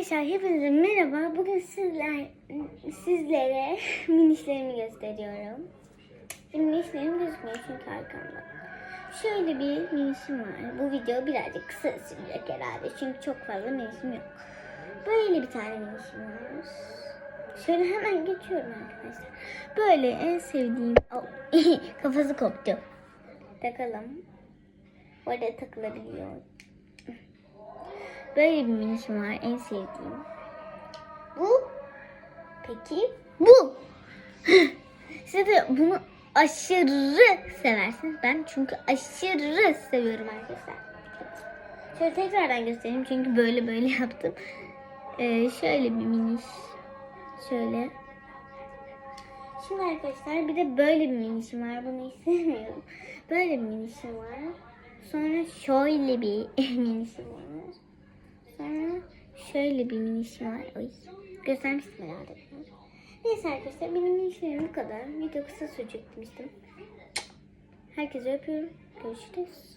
Arkadaşlar hepinize merhaba. Bugün sizler, sizlere minişlerimi gösteriyorum. Minişlerim gözükmüyor çünkü arkamda. Şöyle bir minişim var. Bu video birazcık kısa sürecek herhalde. Çünkü çok fazla minişim yok. Böyle bir tane minişim var. Şöyle hemen geçiyorum arkadaşlar. Böyle en sevdiğim... Oh, kafası koptu. Takalım. Orada takılabiliyor. Böyle bir minişim var en sevdiğim. Bu. Peki bu. Siz de bunu aşırı seversiniz. Ben çünkü aşırı seviyorum arkadaşlar. Şöyle tekrardan göstereyim çünkü böyle böyle yaptım. Ee, şöyle bir miniş. Şöyle. Şimdi arkadaşlar bir de böyle bir minişim var. Bunu istemiyorum. Böyle bir minişim var. Sonra şöyle bir minişim var. Şöyle bir minişim var. Oy. Göstermiştim herhalde. Neyse arkadaşlar benim minişlerim bu kadar. Video kısa sürecek demiştim. Herkese öpüyorum. Görüşürüz.